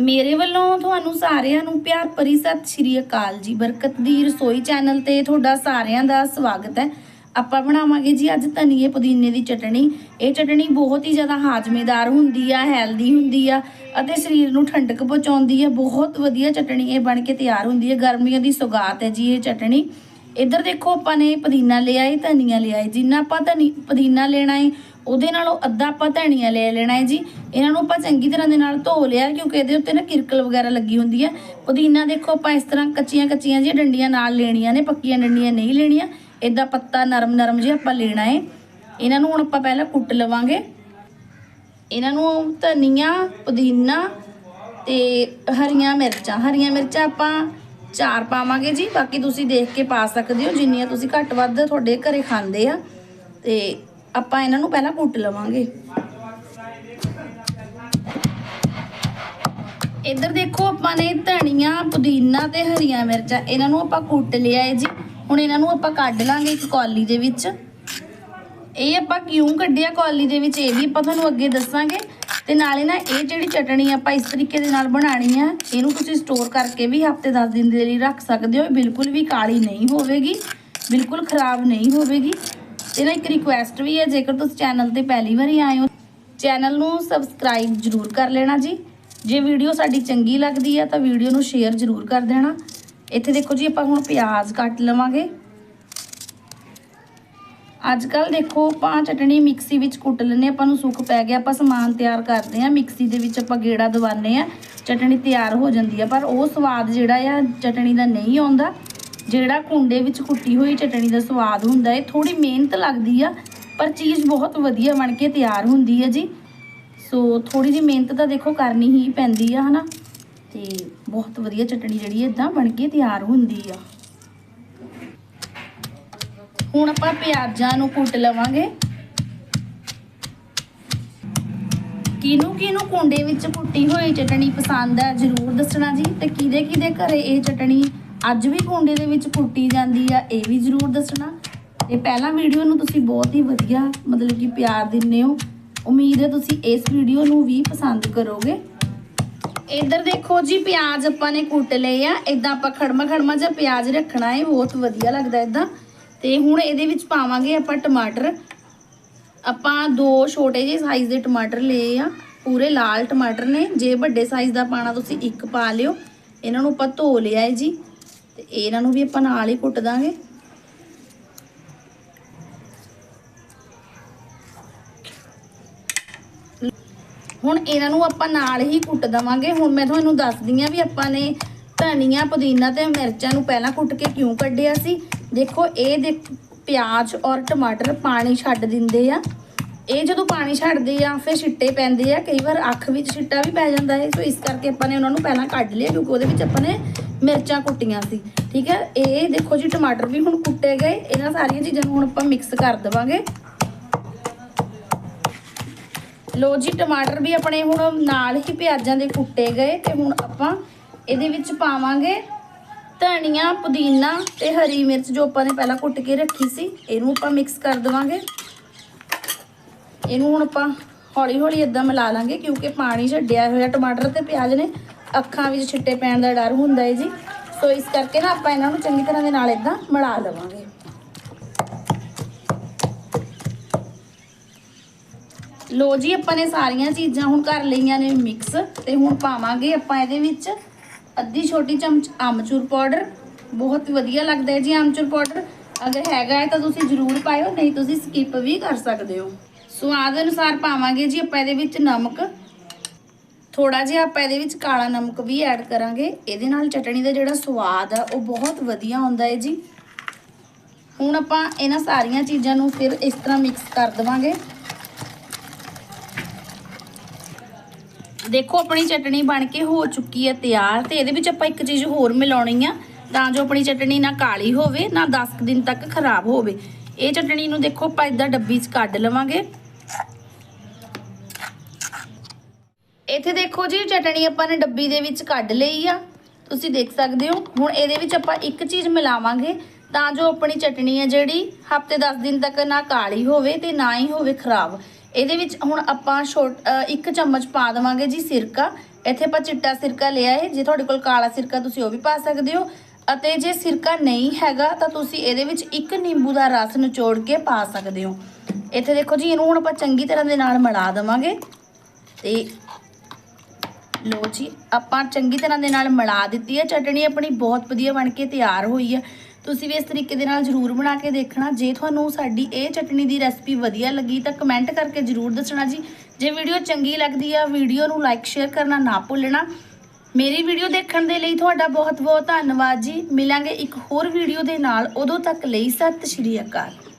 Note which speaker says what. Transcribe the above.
Speaker 1: ਮੇਰੇ ਵੱਲੋਂ ਤੁਹਾਨੂੰ ਸਾਰਿਆਂ ਨੂੰ ਪਿਆਰ ਭਰੀ ਸਤਿ ਸ਼੍ਰੀ ਅਕਾਲ ਜੀ। ਬਰਕਤ ਦੀ ਰਸੋਈ ਚੈਨਲ ਤੇ ਤੁਹਾਡਾ ਸਾਰਿਆਂ ਦਾ ਸਵਾਗਤ ਹੈ। ਆਪਾਂ ਬਣਾਵਾਂਗੇ ਜੀ ਅੱਜ ਧਨੀਏ ਪੁਦੀਨੇ ਦੀ ਚਟਣੀ। ਇਹ ਚਟਣੀ ਬਹੁਤ ਹੀ ਜ਼ਿਆਦਾ ਹਾਜ਼ਮੇਦਾਰ ਹੁੰਦੀ ਆ, ਹੈਲਦੀ ਹੁੰਦੀ ਆ ਅਤੇ ਸਰੀਰ ਨੂੰ ਠੰਡਕ ਪਹੁੰਚਾਉਂਦੀ ਆ। ਬਹੁਤ ਵਧੀਆ ਚਟਣੀ ਇਹ ਬਣ ਕੇ ਤਿਆਰ ਹੁੰਦੀ ਹੈ। ਗਰਮੀਆਂ ਦੀ ਸੁਗਾਤ ਹੈ ਜੀ ਇਹ ਚਟਣੀ। ਇੱਧਰ ਦੇਖੋ ਆਪਾਂ ਨੇ ਪੁਦੀਨਾ ਲਿਆ ਹੈ ਧਨੀਆ ਲਿਆ ਹੈ ਜਿੰਨਾ ਆਪਾਂ ਧਨੀ ਪੁਦੀਨਾ ਲੈਣਾ ਹੈ ਉਹਦੇ ਨਾਲੋਂ ਅੱਧਾ ਆਪਾਂ ਧਨੀਆ ਲੈ ਲੈਣਾ ਹੈ ਜੀ। ਇਹਨਾਂ ਨੂੰ ਆਪਾਂ ਚੰਗੀ ਤਰ੍ਹਾਂ ਦੇ ਨਾਲ ਧੋ ਲਿਆ, ਕਿਉਂਕਿ ਇਹਦੇ ਉੱਤੇ ਨਾ ਕਿਰਕਲ ਵਗੈਰਾ ਲੱਗੀ ਹੁੰਦੀ ਹੈ। ਪੁਦੀਨਾ ਦੇਖੋ ਆਪਾਂ ਇਸ ਤਰ੍ਹਾਂ ਕੱਚੀਆਂ ਕੱਚੀਆਂ ਜਿਹੀਆਂ ਡੰਡੀਆਂ ਨਾਲ ਲੈਣੀਆਂ ਨੇ, ਪੱਕੀਆਂ ਡੰਡੀਆਂ ਨਹੀਂ ਲੈਣੀਆਂ। ਇਦਾਂ ਪੱਤਾ ਨਰਮ ਨਰਮ ਜਿਹਾ ਆਪਾਂ ਲੈਣਾ ਹੈ। ਇਹਨਾਂ ਨੂੰ ਹੁਣ ਆਪਾਂ ਪਹਿਲਾਂ ਕੁੱਟ ਲਵਾਂਗੇ। ਇਹਨਾਂ ਨੂੰ ਧਨੀਆ, ਪੁਦੀਨਾ ਤੇ ਹਰੀਆਂ ਮਿਰਚਾਂ। ਹਰੀਆਂ ਮਿਰਚਾਂ ਆਪਾਂ ਚਾਰ ਪਾਵਾਂਗੇ ਜੀ। ਬਾਕੀ ਤੁਸੀਂ ਦੇਖ ਕੇ ਪਾ ਸਕਦੇ ਹੋ, ਜਿੰਨੀਆਂ ਤੁਸੀਂ ਘੱਟ ਵੱਧ ਤੁਹਾਡੇ ਘਰੇ ਖਾਂਦੇ ਆ। ਤੇ ਆਪਾਂ ਇਹਨਾਂ ਨੂੰ ਪਹਿਲਾਂ ਕੁੱਟ ਲਵਾਂਗੇ। ਇੱਧਰ ਦੇਖੋ ਆਪਾਂ ਨੇ ਧਨੀਆ, ਪੁਦੀਨਾ ਤੇ ਹਰੀਆਂ ਮਿਰਚਾਂ, ਇਹਨਾਂ ਨੂੰ ਆਪਾਂ ਕੁੱਟ ਲਿਆ ਹੈ ਜੀ। ਹੁਣ ਇਹਨਾਂ ਨੂੰ ਆਪਾਂ ਕੱਢ ਲਾਂਗੇ ਇੱਕ ਕੌਲੀ ਦੇ ਵਿੱਚ। ਇਹ ਆਪਾਂ ਕਿਉਂ ਕੱਢਿਆ ਕੌਲੀ ਦੇ ਵਿੱਚ, ਇਹ ਵੀ ਆਪਾਂ ਤੁਹਾਨੂੰ ਅੱਗੇ ਦੱਸਾਂਗੇ। ਤੇ ਨਾਲੇ ਨਾ ਇਹ ਜਿਹੜੀ ਚਟਣੀ ਆਪਾਂ ਇਸ ਤਰੀਕੇ ਦੇ ਨਾਲ ਬਣਾਣੀ ਆ, ਇਹਨੂੰ ਤੁਸੀਂ ਸਟੋਰ ਕਰਕੇ ਵੀ ਹਫ਼ਤੇ 10 ਦਿਨ ਦੇ ਲਈ ਰੱਖ ਸਕਦੇ ਹੋ। ਇਹ ਬਿਲਕੁਲ ਵੀ ਕਾਲੀ ਨਹੀਂ ਹੋਵੇਗੀ, ਬਿਲਕੁਲ ਖਰਾਬ ਨਹੀਂ ਹੋਵੇਗੀ। ਤੇ ਨਾ ਇੱਕ ਰਿਕੁਐਸਟ ਵੀ ਹੈ ਜੇਕਰ ਤੁਸੀਂ ਚੈਨਲ ਤੇ ਪਹਿਲੀ ਵਾਰੀ ਆਏ ਹੋ ਚੈਨਲ ਨੂੰ ਸਬਸਕ੍ਰਾਈਬ ਜਰੂਰ ਕਰ ਲੈਣਾ ਜੀ। ਜੇ ਵੀਡੀਓ ਸਾਡੀ ਚੰਗੀ ਲੱਗਦੀ ਹੈ ਤਾਂ ਵੀਡੀਓ ਨੂੰ ਸ਼ੇਅਰ ਜਰੂਰ ਕਰ ਦੇਣਾ। ਇੱਥੇ ਦੇਖੋ ਜੀ ਆਪਾਂ ਹੁਣ ਪਿਆਜ਼ ਕੱਟ ਲਵਾਂਗੇ। ਅੱਜ ਕੱਲ ਦੇਖੋ ਆਪਾਂ ਚਟਣੀ ਮਿਕਸੀ ਵਿੱਚ ਕੁੱਟ ਲੈਂਦੇ ਹਾਂ, ਆਪਾਂ ਨੂੰ ਸੁੱਕ ਪੈ ਗਿਆ ਆਪਾਂ ਸਮਾਨ ਤਿਆਰ ਕਰਦੇ ਆ ਮਿਕਸੀ ਦੇ ਵਿੱਚ ਆਪਾਂ ਗੇੜਾ ਦਵਾਉਂਦੇ ਆ ਚਟਣੀ ਤਿਆਰ ਹੋ ਜਾਂਦੀ ਆ ਪਰ ਉਹ ਸਵਾਦ ਜਿਹੜਾ ਆ ਚਟਣੀ ਦਾ ਨਹੀਂ ਆਉਂਦਾ। ਜਿਹੜਾ ਕੁੰਡੇ ਵਿੱਚ ਕੁੱਟੀ ਹੋਈ ਚਟਣੀ ਦਾ ਸਵਾਦ ਹੁੰਦਾ ਹੈ ਥੋੜੀ ਮਿਹਨਤ ਲੱਗਦੀ ਆ, ਪਰ ਚੀਜ਼ ਬਹੁਤ ਵਧੀਆ ਬਣ ਕੇ ਤਿਆਰ ਹੁੰਦੀ ਹੈ ਜੀ। ਸੋ ਥੋੜੀ ਜਿਹੀ ਮਿਹਨਤ ਤਾਂ ਦੇਖੋ ਕਰਨੀ ਹੀ ਪੈਂਦੀ ਆ, ਹਨਾ? ਤੇ ਬਹੁਤ ਵਧੀਆ ਚਟਣੀ ਜਿਹੜੀ ਇਦਾਂ ਬਣ ਕੇ ਤਿਆਰ ਹੁੰਦੀ ਆ। ਹੁਣ ਆਪਾਂ ਪਿਆਜ਼ਾਂ ਨੂੰ ਕੁੱਟ ਲਵਾਂਗੇ। ਕਿਹਨੂੰ ਕਿਹਨੂੰ ਕੁੰਡੇ ਵਿੱਚ ਕੁੱਟੀ ਹੋਈ ਚਟਣੀ ਪਸੰਦ ਹੈ ਜਰੂਰ ਦੱਸਣਾ ਜੀ। ਤੇ ਕਿਹਦੇ ਕਿਹਦੇ ਘਰੇ ਇਹ ਚਟਣੀ ਅੱਜ ਵੀ ਕੁੰਡੇ ਦੇ ਵਿੱਚ ਕੁੱਟੀ ਜਾਂਦੀ ਆ, ਇਹ ਵੀ ਜਰੂਰ ਦੱਸਣਾ। ਤੇ ਪਹਿਲਾਂ ਵੀਡੀਓ ਨੂੰ ਤੁਸੀਂ ਬਹੁਤ ਹੀ ਵਧੀਆ, ਮਤਲਬ ਕਿ ਪਿਆਰ ਦਿੰਦੇ ਹੋ। ਉਮੀਦ ਹੈ ਤੁਸੀਂ ਇਸ ਵੀਡੀਓ ਨੂੰ ਵੀ ਪਸੰਦ ਕਰੋਗੇ। ਇੱਧਰ ਦੇਖੋ ਜੀ, ਪਿਆਜ਼ ਆਪਾਂ ਨੇ ਕੁੱਟ ਲਏ ਆ। ਇਦਾਂ ਆਪਾਂ ਖੜਮਾ ਖੜਮਾ ਜਿਹਾ ਪਿਆਜ਼ ਰੱਖਣਾ ਹੈ ਬਹੁਤ ਵਧੀਆ ਲੱਗਦਾ ਇਦਾਂ ਤੇ ਹੁਣ ਇਹਦੇ ਵਿੱਚ ਪਾਵਾਂਗੇ ਆਪਾਂ ਟਮਾਟਰ। ਆਪਾਂ ਦੋ ਛੋਟੇ ਜਿਹੇ ਸਾਈਜ਼ ਦੇ ਟਮਾਟਰ ਲਏ ਆ। ਪੂਰੇ ਲਾਲ ਟਮਾਟਰ ਨੇ। ਜੇ ਵੱਡੇ ਸਾਈਜ਼ ਦਾ ਪਾਣਾ ਤੁਸੀਂ ਇੱਕ ਪਾ ਲਿਓ। ਇਹਨਾਂ ਨੂੰ ਆਪਾਂ ਧੋ ਲਿਆ ਹੈ ਜੀ। ਤੇ ਇਹਨਾਂ ਨੂੰ ਵੀ ਆਪਾਂ ਨਾਲ ਹੀ ਕੁੱਟ ਦਾਂਗੇ। ਹੁਣ ਇਹਨਾਂ ਨੂੰ ਆਪਾਂ ਨਾਲ ਹੀ ਕੁੱਟ ਦਵਾਂਗੇ। ਹੁਣ ਮੈਂ ਤੁਹਾਨੂੰ ਦੱਸਦੀ ਆ ਵੀ ਆਪਾਂ ਨੇ ਧਨੀਆ, ਪੁਦੀਨਾ ਤੇ ਮਿਰਚਾਂ ਨੂੰ ਪਹਿਲਾਂ ਕੁੱਟ ਕੇ ਕਿਉਂ ਕੱਢਿਆ ਸੀ? ਦੇਖੋ, ਇਹ ਦੇ ਪਿਆਜ਼ ਔਰ ਟਮਾਟਰ ਪਾਣੀ ਛੱਡ ਦਿੰਦੇ ਆ। ਇਹ ਜਦੋਂ ਪਾਣੀ ਛੱਡਦੇ ਆ, ਫਿਰ ਛਿੱਟੇ ਪੈਂਦੇ ਆ। ਕਈ ਵਾਰ ਅੱਖ ਵਿੱਚ ਛਿੱਟਾ ਵੀ ਪੈ ਜਾਂਦਾ ਹੈ ਸੋ ਇਸ ਕਰਕੇ ਆਪਾਂ ਨੇ ਉਹਨਾਂ ਨੂੰ ਪਹਿਲਾਂ ਕੱਢ ਲਿਆ, ਕਿਉਂਕਿ ਉਹਦੇ ਵਿੱਚ ਆਪਾਂ ਨੇ ਮਿਰਚਾਂ ਕੁੱਟੀਆਂ ਸੀ, ਠੀਕ ਹੈ? ਇਹ ਦੇਖੋ ਜੀ, ਟਮਾਟਰ ਵੀ ਹੁਣ ਕੁੱਟੇ ਗਏ। ਇਹਨਾਂ ਸਾਰੀਆਂ ਚੀਜ਼ਾਂ ਨੂੰ ਹੁਣ ਆਪਾਂ ਮਿਕਸ ਕਰ ਦੇਵਾਂਗੇ। ਲੋ ਜੀ, ਟਮਾਟਰ ਵੀ ਆਪਣੇ ਹੁਣ ਨਾਲ ਹੀ ਪਿਆਜ਼ਾਂ ਦੇ ਕੁੱਟੇ ਗਏ ਤੇ ਹੁਣ ਆਪਾਂ ਇਹਦੇ ਵਿੱਚ ਪਾਵਾਂਗੇ ਧਨੀਆ, ਪੁਦੀਨਾ ਤੇ ਹਰੀ ਮਿਰਚ ਜੋ ਆਪਾਂ ਨੇ ਪਹਿਲਾਂ ਕੁੱਟ ਕੇ ਰੱਖੀ ਸੀ, ਇਹਨੂੰ ਆਪਾਂ ਮਿਕਸ ਕਰ ਦੇਵਾਂਗੇ। ਇਹਨੂੰ ਹੁਣ ਆਪਾਂ ਹੌਲੀ ਹੌਲੀ ਇਦਾਂ ਮਿਲਾ ਲਾਂਗੇ ਕਿਉਂਕਿ ਪਾਣੀ ਛੱਡਿਆ ਹੋਇਆ ਟਮਾਟਰ ਤੇ ਪਿਆਜ਼ ਨੇ। ਅੱਖਾਂ ਵਿੱਚ ਛਿੱਟੇ ਪੈਣ ਦਾ ਡਰ ਹੁੰਦਾ ਹੈ ਜੀ। ਸੋ ਇਸ ਕਰਕੇ ਨਾ ਆਪਾਂ ਇਹਨਾਂ ਨੂੰ ਚੰਗੀ ਤਰ੍ਹਾਂ ਦੇ ਨਾਲ ਇਦਾਂ ਮਿਲਾ ਲਵਾਂਗੇ। ਲੋ ਜੀ, ਆਪਾਂ ਨੇ ਸਾਰੀਆਂ ਚੀਜ਼ਾਂ ਹੁਣ ਕਰ ਲਈਆਂ ਨੇ ਮਿਕਸ ਤੇ ਹੁਣ ਪਾਵਾਂਗੇ ਆਪਾਂ ਇਹਦੇ ਵਿੱਚ ਅੱਧੀ ਛੋਟੀ ਚਮਚ ਆਮਚੂਰ ਪਾਊਡਰ। ਬਹੁਤ ਵਧੀਆ ਲੱਗਦਾ ਹੈ ਜੀ ਆਮਚੂਰ ਪਾਊਡਰ। ਅਗਰ ਹੈਗਾ ਹੈ ਤਾਂ ਤੁਸੀਂ ਜ਼ਰੂਰ ਪਾਇਓ, ਨਹੀਂ ਤੁਸੀਂ ਸਕਿਪ ਵੀ ਕਰ ਸਕਦੇ ਹੋ। ਸਵਾਦ ਅਨੁਸਾਰ ਪਾਵਾਂਗੇ ਜੀ ਆਪਾਂ ਇਹਦੇ ਵਿੱਚ ਨਮਕ ਥੋੜਾ ਜਿਹਾ ਆਪਾਂ ਇਹਦੇ ਵਿੱਚ ਕਾਲਾ ਨਮਕ ਵੀ ਐਡ ਕਰਾਂਗੇ। ਇਹਦੇ ਨਾਲ ਚਟਣੀ ਦਾ ਜਿਹੜਾ ਸਵਾਦ ਆ, ਉਹ ਬਹੁਤ ਵਧੀਆ ਆਉਂਦਾ ਹੈ ਜੀ। ਹੁਣ ਆਪਾਂ ਇਹਨਾਂ ਸਾਰੀਆਂ ਚੀਜ਼ਾਂ ਨੂੰ ਫਿਰ ਇਸ ਤਰ੍ਹਾਂ ਮਿਕਸ ਕਰ ਦੇਵਾਂਗੇ। ਦੇਖੋ, ਆਪਣੀ ਚਟਣੀ ਬਣ ਕੇ ਹੋ ਚੁੱਕੀ ਹੈ ਤਿਆਰ ਤੇ ਇਹਦੇ ਵਿੱਚ ਆਪਾਂ ਇੱਕ ਚੀਜ਼ ਹੋਰ ਮਿਲਾਉਣੀ ਆ। ਤਾਂ ਜੋ ਆਪਣੀ ਚਟਣੀ ਨਾ ਕਾਲੀ ਹੋਵੇ, ਨਾ 10 ਕੁ ਦਿਨ ਤੱਕ ਖਰਾਬ ਹੋਵੇ। ਇਹ ਚਟਣੀ ਨੂੰ ਦੇਖੋ, ਆਪਾਂ ਇਦਾਂ ਡੱਬੀ 'ਚ ਕੱਢ ਲਵਾਂਗੇ। ਇੱਥੇ ਦੇਖੋ ਜੀ, ਚਟਣੀ ਆਪਾਂ ਨੇ ਡੱਬੀ ਦੇ ਵਿੱਚ ਕੱਢ ਲਈ ਆ। ਤੁਸੀਂ ਦੇਖ ਸਕਦੇ ਹੋ, ਹੁਣ ਇਹਦੇ ਵਿੱਚ ਆਪਾਂ ਇੱਕ ਚੀਜ਼ ਮਿਲਾਵਾਂਗੇ, ਤਾਂ ਜੋ ਆਪਣੀ ਚਟਣੀ ਹੈ ਜਿਹੜੀ ਹਫ਼ਤੇ 10 ਦਿਨ ਤੱਕ ਨਾ ਕਾਲੀ ਹੋਵੇ ਤੇ ਨਾ ਹੀ ਹੋਵੇ ਖਰਾਬ। ਇਹਦੇ ਵਿੱਚ ਹੁਣ ਆਪਾਂ ਛੋਟ ਇੱਕ ਚਮਚ ਪਾ ਦੇਵਾਂਗੇ ਜੀ ਸਿਰਕਾ। ਇੱਥੇ ਆਪਾਂ ਚਿੱਟਾ ਸਿਰਕਾ ਲਿਆ ਹੈ ਜੇ ਤੁਹਾਡੇ ਕੋਲ ਕਾਲਾ ਸਿਰਕਾ ਤੁਸੀਂ ਉਹ ਵੀ ਪਾ ਸਕਦੇ ਹੋ। ਅਤੇ ਜੇ ਸਿਰਕਾ ਨਹੀਂ ਹੈਗਾ, ਤਾਂ ਤੁਸੀਂ ਇਹਦੇ ਵਿੱਚ ਇੱਕ ਨਿੰਬੂ ਦਾ ਰਸ ਨਿਚੋੜ ਕੇ ਪਾ ਸਕਦੇ ਹੋ। ਇੱਥੇ ਦੇਖੋ ਜੀ, ਇਹਨੂੰ ਹੁਣ ਆਪਾਂ ਚੰਗੀ ਤਰ੍ਹਾਂ ਦੇ ਨਾਲ ਮਿਲਾ ਦੇਵਾਂਗੇ। ਤੇ ਲੋ ਜੀ, ਆਪਾਂ ਚੰਗੀ ਤਰ੍ਹਾਂ ਦੇ ਨਾਲ ਮਿਲਾ ਦਿੱਤੀ ਹੈ। ਚਟਣੀ ਆਪਣੀ ਬਹੁਤ ਵਧੀਆ ਬਣ ਕੇ ਤਿਆਰ ਹੋਈ ਹੈ। ਤੁਸੀਂ ਵੀ ਇਸ ਤਰੀਕੇ ਦੇ ਨਾਲ ਜਰੂਰ ਬਣਾ ਕੇ ਦੇਖਣਾ। ਜੇ ਤੁਹਾਨੂੰ ਸਾਡੀ ਇਹ ਚਟਣੀ ਦੀ ਰੈਸਪੀ ਵਧੀਆ ਲੱਗੀ ਤਾਂ ਕਮੈਂਟ ਕਰਕੇ ਜਰੂਰ ਦੱਸਣਾ ਜੀ। ਜੇ ਵੀਡੀਓ ਚੰਗੀ ਲੱਗਦੀ ਆ, ਵੀਡੀਓ ਨੂੰ ਲਾਈਕ, ਸ਼ੇਅਰ ਕਰਨਾ ਨਾ ਭੁੱਲਣਾ। ਮੇਰੀ ਵੀਡੀਓ ਦੇਖਣ ਦੇ ਲਈ ਤੁਹਾਡਾ ਬਹੁਤ ਬਹੁਤ ਧੰਨਵਾਦ ਜੀ। ਮਿਲਾਂਗੇ ਇੱਕ ਹੋਰ ਵੀਡੀਓ ਦੇ ਨਾਲ। ਉਦੋਂ ਤੱਕ ਲਈ ਸਤਿ ਸ਼੍ਰੀ ਅਕਾਲ।